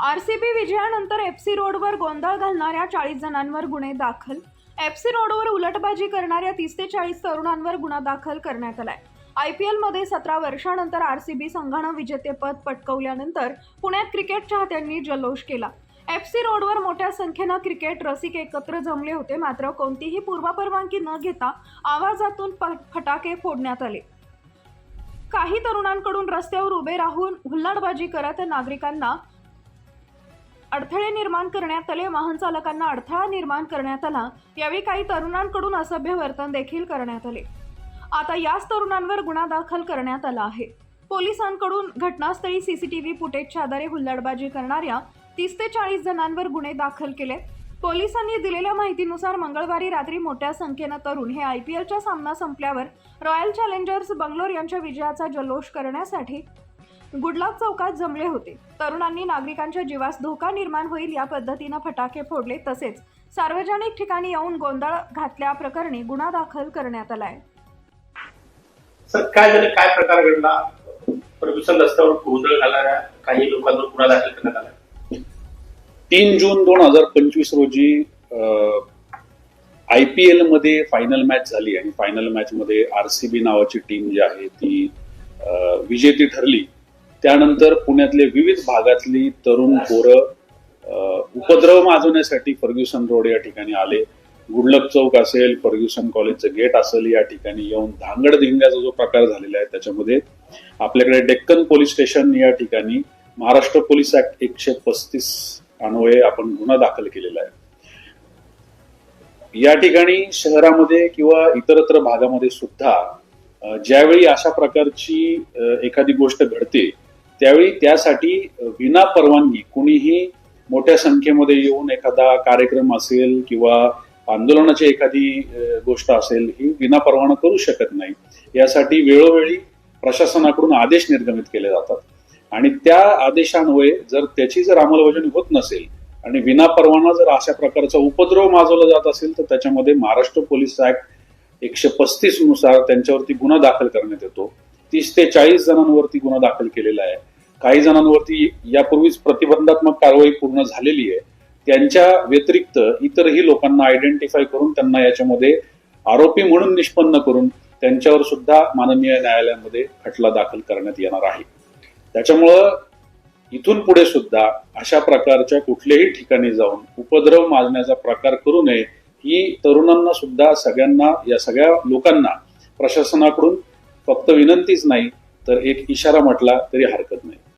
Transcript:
विजयानंतर एफसी रोडवर गोंधळ घालणाऱ्या चाळीस जणांवर गुन्हे दाखल. एफसी रोडवर उलटबाजी करणाऱ्या तीस ते चाळीस तरुणांवर गुन्हा दाखल करण्यात आलाय. आय पी एलमध्ये सतरा वर्षानंतर आर सी बी संघानं विजेतेपद पटकवल्यानंतर पुण्यात क्रिकेट चाहत्यांनी जल्लोष केला. एफ सी रोडवर मोठ्या संख्येनं क्रिकेट रसिक एकत्र जमले होते मात्र कोणतीही पूर्वपरवानगी न घेता आवाजातून प- फटाके फोडण्यात आले. काही तरुणांकडून रस्त्यावर उभे राहून हुल्लडबाजी करत नागरिकांना अडथळे निर्माण करण्यात आले वाहन चालकांना अडथळा निर्माण करण्यात आला यावेळी काही तरुणांकडून असभ्य वर्तन देखील करण्यात आले. आता याच तरुणांवर गुन्हा दाखल करण्यात आला आहे. पोलिसांकडून घटनास्थळी सीसीटीव्ही फुटेजच्या आधारे हुल्लडबाजी करणाऱ्या तीस ते चाळीस जणांवर गुन्हे दाखल केले. पोलिसांनी दिलेल्या माहितीनुसार मंगळवारी रात्री मोठ्या संख्येनं तरुण हे आय पी एलचा सामना संपल्यावर रॉयल चॅलेंजर्स बंगलोर यांच्या विजयाचा जल्लोष करण्यासाठी गुडलॉक चौकात जमले होते. तरुणांनी नागरिकांच्या जीवास धोका निर्माण होईल या पद्धतीनं फटाके फोडले तसेच सार्वजनिक ठिकाणी येऊन गोंधळ घातल्याप्रकरणी गुन्हा दाखल करण्यात आलाय. सर काय झालं? काय प्रकार घडला? प्रदूषण रस्त्यावर गोंधळ घालणाऱ्या काही लोकांवर गुन्हा दाखल करण्यात आला. तीन जून दोन हजार पंचवीस रोजी आय पी एलमध्ये फायनल मॅच झाली आणि फायनल मॅच मध्ये आरसीबी नावाची टीम जी आहे ती विजेती ठरली. त्यानंतर पुण्यातले विविध भागातली तरुण पोरं उपद्रव माजवण्यासाठी फर्ग्युसन रोड या ठिकाणी आले. गुडलक चौक असेल फर्ग्युसन कॉलेजचं गेट असेल या ठिकाणी येऊन धांगड धिंग्याचा जो प्रकार झालेला आहे त्याच्यामध्ये आपल्याकडे डेक्कन पोलीस स्टेशन या ठिकाणी महाराष्ट्र पोलीस ऍक्ट एकशे पस्तीस अन्वये आपण गुन्हा दाखल केलेला आहे. या ठिकाणी शहरामध्ये किंवा इतरत्र भागामध्ये सुद्धा ज्यावेळी अशा प्रकारची एखादी गोष्ट घडते त्यावेळी त्यासाठी विना परवानगी कुणीही मोठ्या संख्येमध्ये येऊन एखादा कार्यक्रम असेल किंवा आंदोलनाची एखादी गोष्ट असेल ही विना परवाना करू शकत नाही. यासाठी वेळोवेळी प्रशासनाकडून आदेश निर्गमित केले जातात. आणि त्या आदेशान्वये जर त्याची जर अंमलबजावणी होत नसेल आणि विना परवाना जर अशा प्रकारचा उपद्रव माजवला जात असेल तर त्याच्यामध्ये महाराष्ट्र पोलीस ऍक्ट एकशे पस्तीसनुसार त्यांच्यावरती गुन्हा दाखल करण्यात येतो. तीस ते चाळीस जणांवरती गुन्हा दाखल केलेला आहे. काही जणांवरती यापूर्वीच प्रतिबंधात्मक कारवाई पूर्ण झालेली आहे. त्यांच्या व्यतिरिक्त इतरही लोकांना आयडेंटिफाय करून त्यांना याच्यामध्ये आरोपी म्हणून निष्पन्न करून त्यांच्यावर सुद्धा माननीय न्यायालयामध्ये खटला दाखल करण्यात येणार आहे. त्याच्यामुळं इथून पुढे सुद्धा अशा प्रकारच्या कुठल्याही ठिकाणी जाऊन उपद्रव माजण्याचा प्रकार करू नये ही तरुणांना सुद्धा सगळ्यांना या सगळ्या लोकांना प्रशासनाकडून फक्त विनंतीच नाही तर एक इशारा म्हटला तरी हरकत नाही.